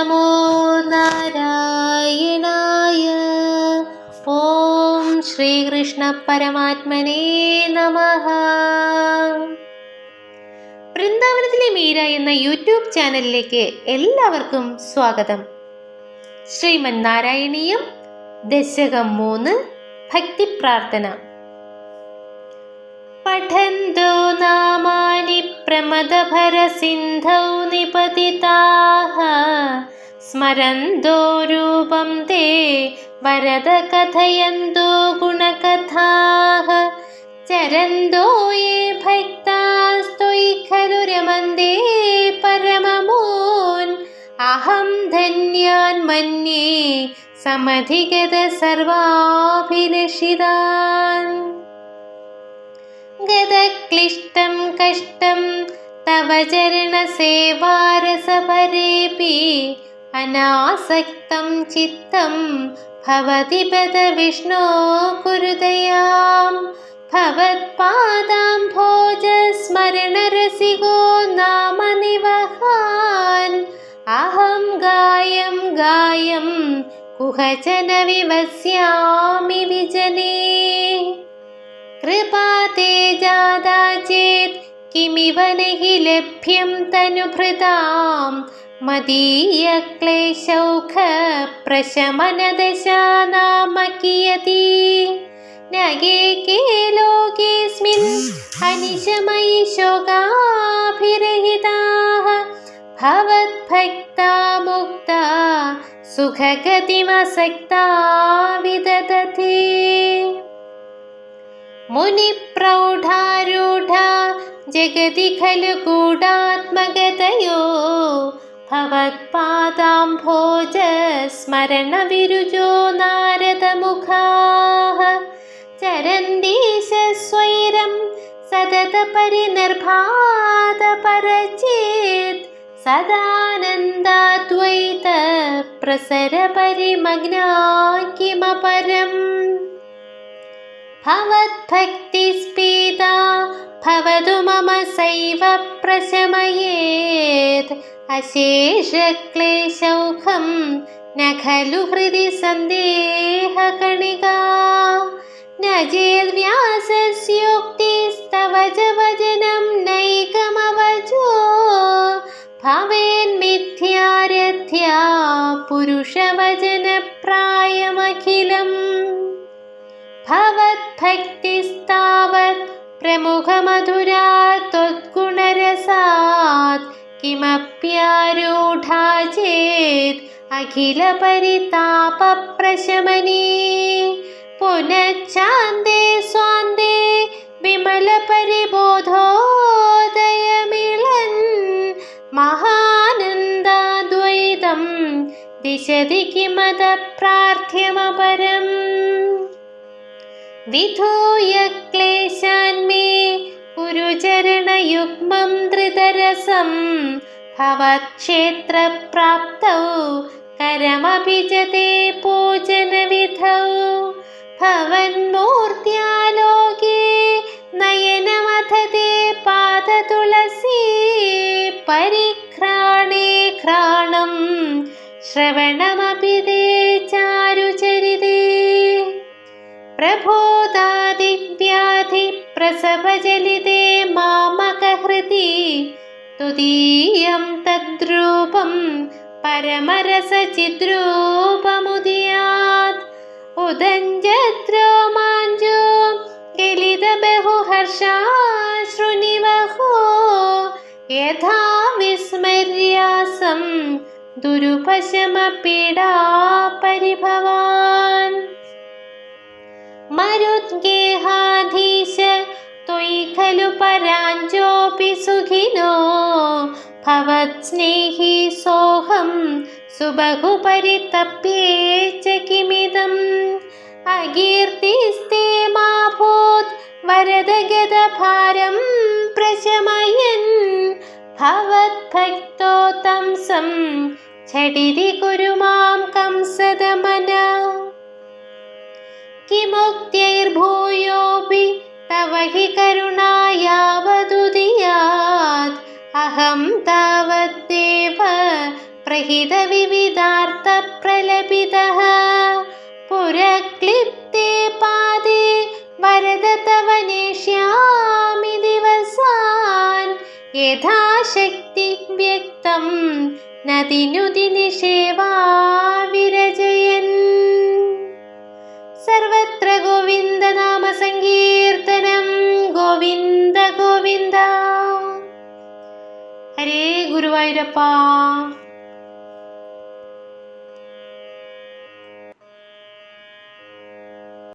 നമോ നാരായണായ ഓം ശ്രീകൃഷ്ണ പരമാത്മനേ നമ. വൃന്ദാവനത്തിലെ മീര എന്ന യൂട്യൂബ് ചാനലിലേക്ക് എല്ലാവർക്കും സ്വാഗതം. ശ്രീമൻ നാരായണീയം ദശകം മൂന്ന് ഭക്തി പ്രാർത്ഥന. പഠന്തോ നാമാനി പ്രമദഭരസിന്ധൗ നിപതിതാः स्मरन्तो रूपं ते वरद कथयन्तो गुणकथाः। चरन्तो ये भक्तास्त्वयि खलु खरुमन्दे परममोन्। अहं धन्यान् मन्ये समधिगतसर्वाभिलषिदा गतक्लिष्टं कष्टं तव चरणसेवारसपरेऽपि അനാസക്തം ചിത്തം ഭവതി പദ വിഷ്ണോ കുരുദയാം ഭവത്പാദാംഭോജ സ്മരണരസികോ നാമ നിവഹാൻ അഹം ഗായം ഗായം കുഹചന വിവസ്യാമി വിജനേ. കൃപാ തേ ജാതാ ചേത് കിമിവ നി ലഭ്യം തനുഭൃതാം. मदीयक्लेशौखप्रशमनदशा नाम कियती न के लोकेऽस्मिन् अनिशमयि शोकाभिरहिताः भवद्भक्ता मुक्ता सुखगतिमसक्ता विदधते मुनिप्रौढारूढा जगति खलु गूढात्मगतयो भवत्पादाम्भोज स्मरणविरुजो नारदमुखाः। चरन्दीशस्वैरं सतत परिनिर्भातपरचित् सदानन्दाद्वैतप्रसरपरिमग्ना किमपरम्। भवद्भक्तिस्पीता भवतु मम सैव प्रशमयेत्। अशेषक्लेशौखं न खलु हृदि सन्देहकणिका। न चेद्व्यासस्योक्तिस्तव च वचनं नैकमवचो। भवेन्मिथ्यारथ्या पुरुषवचनप्रायमखिलम्। भवद्भक्तिस्तावत् प्रमुखमधुरा त्वद्गुणरसात् किमप्यारूढा चेत् अखिलपरितापप्रशमने पुनश्चान्दे स्वान्दे विमलपरिबोधोदयमिलन् महानन्दाद्वैतं दिशति किमतप्रार्थ्यमपरम् विधूय क्लेशान् मे गुरुचरणयुग्मं धृतरसं भवत्क्षेत्रप्राप्तौ करमपि च ते पूजनविधौ भवन्मूर्त्यालोके नयनमथ ते पादतुलसी परिघ्राणे घ्राणं श्रवणमपि ते चारुचरिते प्रभोदादिव्याधिप्रसवजलिते मामकहृति तुदीयं तद्रूपं परमरसचिद्रूपमुदयात् उदञ्जद्रोमाञ्जो गलितबहुहर्षाश्रुनिवहो यथा विस्मर्यासं दुरुपशमपीडापरिभवान् मरुद्गेहाधीश त्वयि പരാഞ്ചോപി സുഖിനോ? ഭവത്സ്നേഹി സോഹം സുബഹുപരിതപ്യേ ച കിമിതം. അകീർത്തിസ്തേ മാഭൂത് വരദഗതഭാരം പ്രശമയൻ. ഭവത്ഭക്തോ തംസം ഛടിതി കുരു മാം കംസദമന കിമുക്തിർഭൂയോപി തവ ഹി കരുണാ यावदुदीयात् अहं तावद्देव प्रहितविविधार्थप्रलपितः पुरक्लिप्ते पादे वरद तव नेष्यामि दिवसान् यथा शक्ति व्यक्तं नदिनुदिनिषेवा विरजयन् सर्वत्र गोविन्दनामसङ्गीत ಗೋವಿಂದ ಹರೇ ಗುರುವಾಯೂರಪ್ಪ